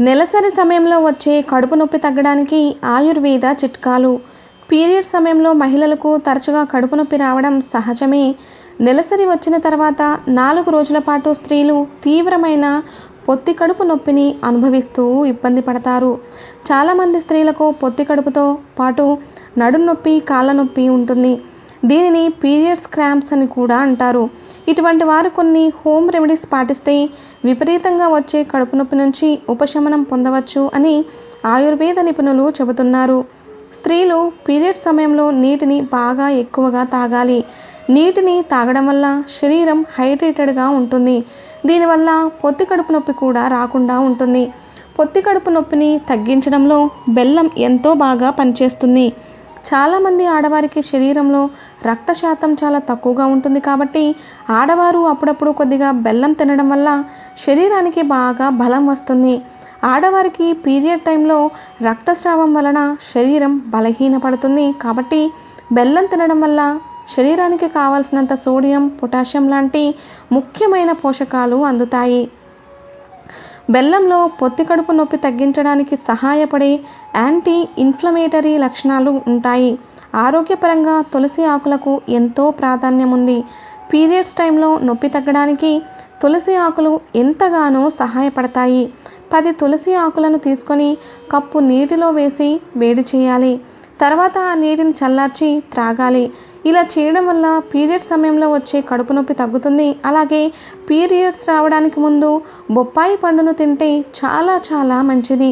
నెలసరి సమయంలో వచ్చే కడుపు నొప్పి తగ్గడానికి ఆయుర్వేద చిట్కాలు. పీరియడ్ సమయంలో మహిళలకు తరచుగా కడుపు నొప్పి రావడం సహజమే. నెలసరి వచ్చిన తర్వాత నాలుగు రోజుల పాటు స్త్రీలు తీవ్రమైన పొత్తి కడుపు నొప్పిని అనుభవిస్తూ ఇబ్బంది పడతారు. చాలామంది స్త్రీలకు పొత్తి కడుపుతో పాటు నడుం నొప్పి కాళ్ళ నొప్పి ఉంటుంది. దీనిని పీరియడ్స్ క్రాంప్స్ అని కూడా అంటారు. ఇటువంటి వారు కొన్ని హోమ్ రెమెడీస్ పాటిస్తే విపరీతంగా వచ్చే కడుపు నొప్పి నుంచి ఉపశమనం పొందవచ్చు అని ఆయుర్వేద నిపుణులు చెబుతున్నారు. స్త్రీలు పీరియడ్ సమయంలో నీటిని బాగా ఎక్కువగా తాగాలి. నీటిని తాగడం వల్ల శరీరం హైడ్రేటెడ్గా ఉంటుంది. దీనివల్ల పొత్తి కడుపు నొప్పి కూడా రాకుండా ఉంటుంది. పొత్తి కడుపు నొప్పిని తగ్గించడంలో బెల్లం ఎంతో బాగా పనిచేస్తుంది. చాలామంది ఆడవారికి శరీరంలో రక్త శాతం చాలా తక్కువగా ఉంటుంది కాబట్టి ఆడవారు అప్పుడప్పుడు కొద్దిగా బెల్లం తినడం వల్ల శరీరానికి బాగా బలం వస్తుంది. ఆడవారికి పీరియడ్ టైంలో రక్తస్రావం వలన శరీరం బలహీనపడుతుంది కాబట్టి బెల్లం తినడం వల్ల శరీరానికి కావాల్సినంత సోడియం పొటాషియం లాంటి ముఖ్యమైన పోషకాలు అందుతాయి. బెల్లంలో పొత్తి కడుపు నొప్పి తగ్గించడానికి సహాయపడే యాంటీ ఇన్ఫ్లమేటరీ లక్షణాలు ఉంటాయి. ఆరోగ్యపరంగా తులసి ఆకులకు ఎంతో ప్రాధాన్యం ఉంది. పీరియడ్స్ టైంలో నొప్పి తగ్గడానికి తులసి ఆకులు ఎంతగానో సహాయపడతాయి. పది తులసి ఆకులను తీసుకొని కప్పు నీటిలో వేసి వేడి చేయాలి. తర్వాత ఆ నీటిని చల్లార్చి త్రాగాలి. ఇలా చేయడం వల్ల పీరియడ్ సమయంలో వచ్చే కడుపు నొప్పి తగ్గుతుంది. అలాగే పీరియడ్స్ రావడానికి ముందు బొప్పాయి పండును తింటే చాలా చాలా మంచిది.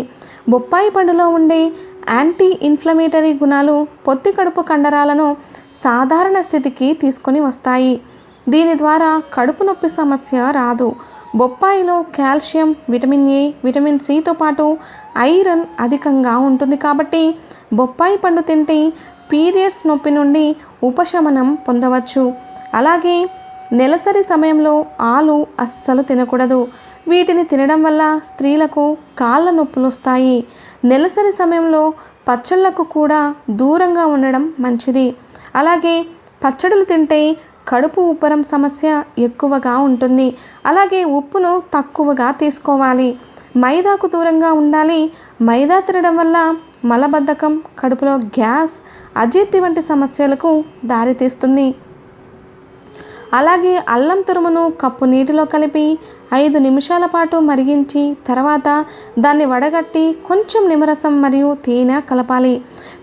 బొప్పాయి పండులో ఉండే యాంటీ ఇన్ఫ్లమేటరీ గుణాలు పొత్తి కడుపు కండరాలను సాధారణ స్థితికి తీసుకొని వస్తాయి. దీని ద్వారా కడుపు నొప్పి సమస్య రాదు. బొప్పాయిలో కాల్షియం విటమిన్ ఏ విటమిన్ సితో పాటు ఐరన్ అధికంగా ఉంటుంది కాబట్టి బొప్పాయి పండు తింటే పీరియడ్స్ నొప్పి నుండి ఉపశమనం పొందవచ్చు. అలాగే నెలసరి సమయంలో ఆలు అస్సలు తినకూడదు. వీటిని తినడం వల్ల స్త్రీలకు కాళ్ళ నొప్పులు వస్తాయి. నెలసరి సమయంలో పచ్చళ్ళకు కూడా దూరంగా ఉండడం మంచిది. అలాగే పచ్చడులు తింటే కడుపు ఉబ్బరం సమస్య ఎక్కువగా ఉంటుంది. అలాగే ఉప్పును తక్కువగా తీసుకోవాలి. మైదాకు దూరంగా ఉండాలి. మైదా తినడం వల్ల మలబద్ధకం కడుపులో గ్యాస్ అజీర్తి వంటి సమస్యలకు దారితీస్తుంది అలాగే అల్లం తురుమును కప్పు నీటిలో కలిపి ఐదు నిమిషాల పాటు మరిగించి తర్వాత దాన్ని వడగట్టి కొంచెం నిమ్మరసం మరియు తేనె కలపాలి.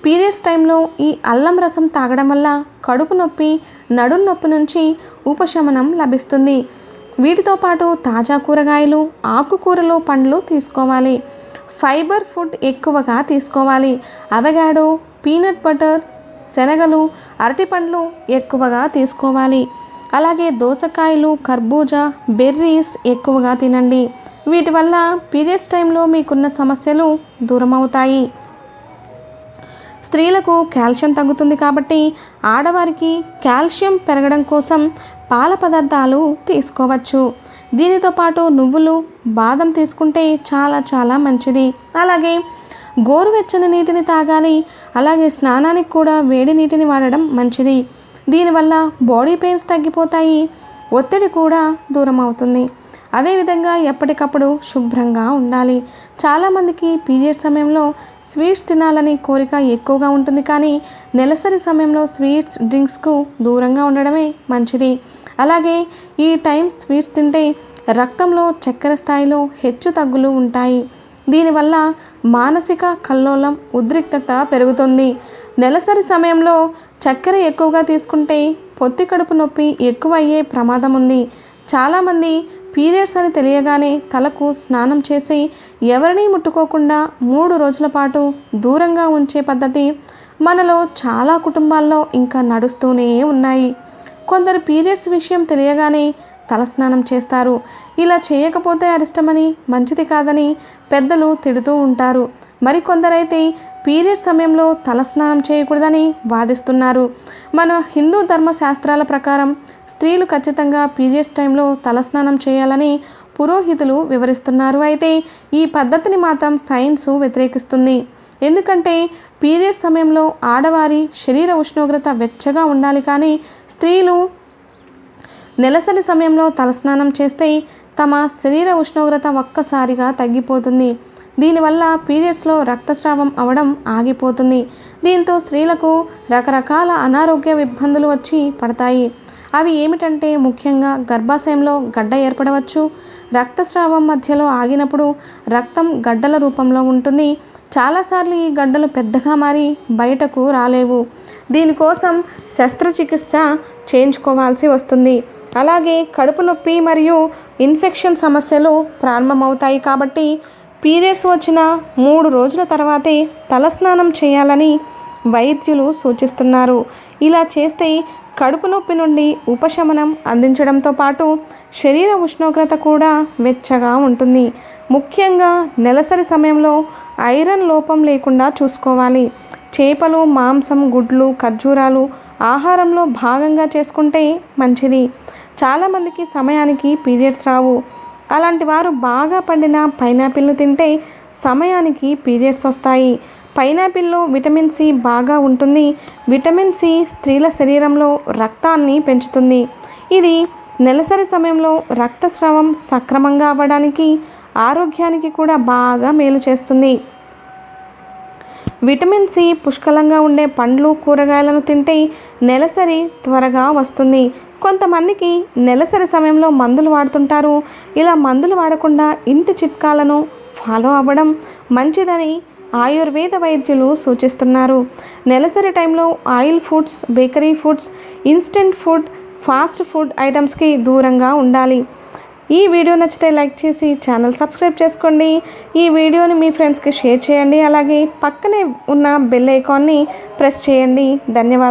పీరియడ్స్ టైంలో ఈ అల్లం రసం తాగడం వల్ల కడుపు నొప్పి నడుం నొప్పి నుంచి ఉపశమనం లభిస్తుంది. వీటితో పాటు తాజా కూరగాయలు ఆకుకూరలు పండ్లు తీసుకోవాలి. ఫైబర్ ఫుడ్ ఎక్కువగా తీసుకోవాలి. అవగాడో పీనట్ బటర్ శనగలు అరటిపండ్లు ఎక్కువగా తీసుకోవాలి. అలాగే దోసకాయలు కర్బూజా బెర్రీస్ ఎక్కువగా తినండి. వీటి వల్ల పీరియడ్స్ టైంలో మీకున్న సమస్యలు దూరం అవుతాయి స్త్రీలకు కాల్షియం తగ్గుతుంది కాబట్టి ఆడవారికి కాల్షియం పెరగడం కోసం పాల పదార్థాలు తీసుకోవచ్చు. దీనితో పాటు నువ్వులు బాదం తీసుకుంటే చాలా చాలా మంచిది. అలాగే గోరువెచ్చని నీటిని తాగాలి అలాగే స్నానానికి కూడా వేడి నీటిని వాడడం మంచిది. దీనివల్ల బాడీ పెయిన్స్ తగ్గిపోతాయి ఒత్తిడి కూడా దూరం అవుతుంది అదేవిధంగా ఎప్పటికప్పుడు శుభ్రంగా ఉండాలి. చాలామందికి పీరియడ్ సమయంలో స్వీట్స్ తినాలని కోరిక ఎక్కువగా ఉంటుంది కానీ నెలసరి సమయంలో స్వీట్స్ డ్రింక్స్కు దూరంగా ఉండడమే మంచిది. అలాగే ఈ టైం స్వీట్స్ తింటే రక్తంలో చక్కెర స్థాయిలో హెచ్చు తగ్గులు ఉంటాయి. దీనివల్ల మానసిక కల్లోలం ఉద్రిక్తత పెరుగుతుంది. నెలసరి సమయంలో చక్కెర ఎక్కువగా తీసుకుంటే పొత్తి కడుపు నొప్పి ఎక్కువ అయ్యే ప్రమాదం ఉంది. చాలామంది పీరియడ్స్ అని తెలియగానే తలకు స్నానం చేసి ఎవరినీ ముట్టుకోకుండా మూడు రోజుల పాటు దూరంగా ఉంచే పద్ధతి మనలో చాలా కుటుంబాల్లో ఇంకా నడుస్తూనే ఉన్నాయి. కొందరు పీరియడ్స్ విషయం తెలియగానే తలస్నానం చేస్తారు. ఇలా చేయకపోతే అరిష్టమని మంచిది కాదని పెద్దలు తిడుతూ ఉంటారు. మరికొందరైతే పీరియడ్ సమయంలో తలస్నానం చేయకూడదని వాదిస్తున్నారు. మన హిందూ ధర్మశాస్త్రాల ప్రకారం స్త్రీలు ఖచ్చితంగా పీరియడ్స్ టైంలో తలస్నానం చేయాలని పురోహితులు వివరిస్తున్నారు. అయితే ఈ పద్ధతిని మాత్రం సైన్సు వ్యతిరేకిస్తుంది. ఎందుకంటే పీరియడ్ సమయంలో ఆడవారి శరీర ఉష్ణోగ్రత వెచ్చగా ఉండాలి కానీ స్త్రీలు నెలసరి సమయంలో తలస్నానం చేస్తే తమ శరీర ఉష్ణోగ్రత ఒక్కసారిగా తగ్గిపోతుంది. దీనివల్ల పీరియడ్స్లో రక్తస్రావం అవడం ఆగిపోతుంది. దీంతో స్త్రీలకు రకరకాల అనారోగ్య ఇబ్బందులు వచ్చి పడతాయి. అవి ఏమిటంటే ముఖ్యంగా గర్భాశయంలో గడ్డ ఏర్పడవచ్చు. రక్తస్రావం మధ్యలో ఆగినప్పుడు రక్తం గడ్డల రూపంలో ఉంటుంది. చాలాసార్లు ఈ గడ్డలు పెద్దగా మారి బయటకు రాలేవు. దీనికోసం శస్త్రచికిత్స చేయించుకోవాల్సి వస్తుంది. అలాగే కడుపు నొప్పి మరియు ఇన్ఫెక్షన్ సమస్యలు ప్రారంభమవుతాయి కాబట్టి పీరియడ్స్ వచ్చిన మూడు రోజుల తర్వాతే తలస్నానం చేయాలని వైద్యులు సూచిస్తున్నారు. ఇలా చేస్తే కడుపు నొప్పి నుండి ఉపశమనం అందించడంతో పాటు శరీర ఉష్ణోగ్రత కూడా వెచ్చగా ఉంటుంది. ముఖ్యంగా నెలసరి సమయంలో ఐరన్ లోపం లేకుండా చూసుకోవాలి. చేపలు మాంసం గుడ్లు ఖర్జూరాలు ఆహారంలో భాగంగా చేసుకుంటే మంచిది. చాలామందికి సమయానికి పీరియడ్స్ రావు. అలాంటి వారు బాగా పండిన పైనాపిల్ను తింటే సమయానికి పీరియడ్స్ వస్తాయి. పైనాపిల్లో విటమిన్ సి బాగా ఉంటుంది. విటమిన్ సి స్త్రీల శరీరంలో రక్తాన్ని పెంచుతుంది. ఇది నెలసరి సమయంలో రక్తస్రావం సక్రమంగా అవ్వడానికి ఆరోగ్యానికి కూడా బాగా మేలు చేస్తుంది. విటమిన్ సి పుష్కలంగా ఉండే పండ్లు కూరగాయలను తింటే నెలసరి త్వరగా వస్తుంది. కొంతమందికి నెలసరి సమయంలో మందులు వాడుతుంటారు. ఇలా మందులు వాడకుండా ఇంటి చిట్కాలను ఫాలో అవ్వడం మంచిదని ఆయుర్వేద వైద్యులు సూచిస్తున్నారు. నెలసరి టైంలో oil foods bakery foods instant food fast food ఐటమ్స్కి దూరంగా ఉండాలి. ఈ వీడియో నచ్చితే లైక్ చేసి ఛానల్ సబ్స్క్రైబ్ చేసుకోండి. ఈ వీడియోని మీ ఫ్రెండ్స్కి షేర్ చేయండి. అలాగే పక్కనే ఉన్న బెల్ ఐకాన్ని ప్రెస్ చేయండి. ధన్యవాదాలు.